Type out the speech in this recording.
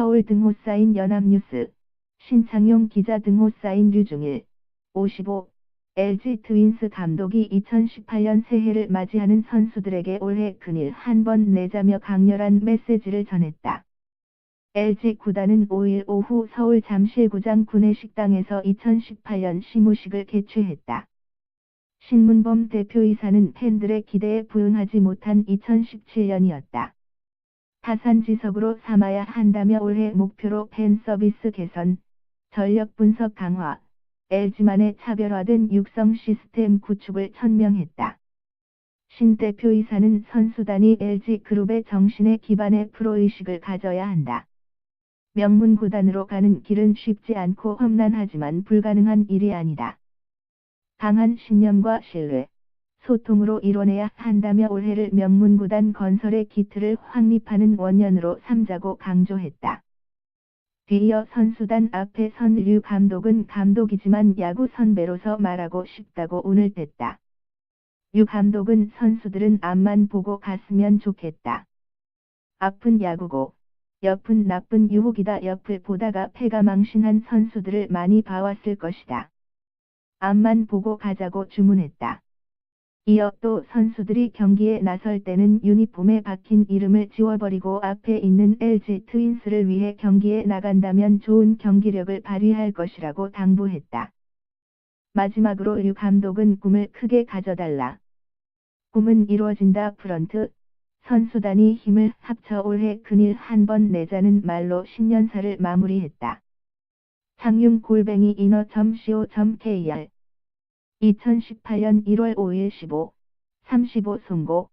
서울 등호 사인 연합뉴스, 신창용 기자 등호 사인 류중일, 55, LG 트윈스 감독이 2018년 새해를 맞이하는 선수들에게 올해 근일 한 번 내자며 강렬한 메시지를 전했다. LG 구단은 5일 오후 서울 잠실구장 구내식당에서 2018년 시무식을 개최했다. 신문범 대표이사는 팬들의 기대에 부응하지 못한 2017년이었다. 타산지석으로 삼아야 한다며 올해 목표로 팬 서비스 개선, 전력 분석 강화, LG만의 차별화된 육성 시스템 구축을 천명했다. 신 대표 이사는 선수단이 LG그룹의 정신에 기반의 프로의식을 가져야 한다. 명문 구단으로 가는 길은 쉽지 않고 험난하지만 불가능한 일이 아니다. 강한 신념과 신뢰, 소통으로 이뤄내야 한다며 올해를 명문구단 건설의 기틀을 확립하는 원년으로 삼자고 강조했다. 뒤이어 선수단 앞에 선 류 감독은 감독이지만 야구 선배로서 말하고 싶다고 운을 댔다. 류 감독은 선수들은 앞만 보고 갔으면 좋겠다. 앞은 야구고, 옆은 나쁜 유혹이다 옆을 보다가 패가 망신한 선수들을 많이 봐왔을 것이다. 앞만 보고 가자고 주문했다. 이어 또 선수들이 경기에 나설 때는 유니폼에 박힌 이름을 지워버리고 앞에 있는 LG 트윈스를 위해 경기에 나간다면 좋은 경기력을 발휘할 것이라고 당부했다. 마지막으로 류 감독은 꿈을 크게 가져달라. 꿈은 이루어진다 프런트. 선수단이 힘을 합쳐 올해 근일 한 번 내자는 말로 신년사를 마무리했다. 창융 골뱅이 인어.co.kr 2018년 1월 5일 15, 35 송고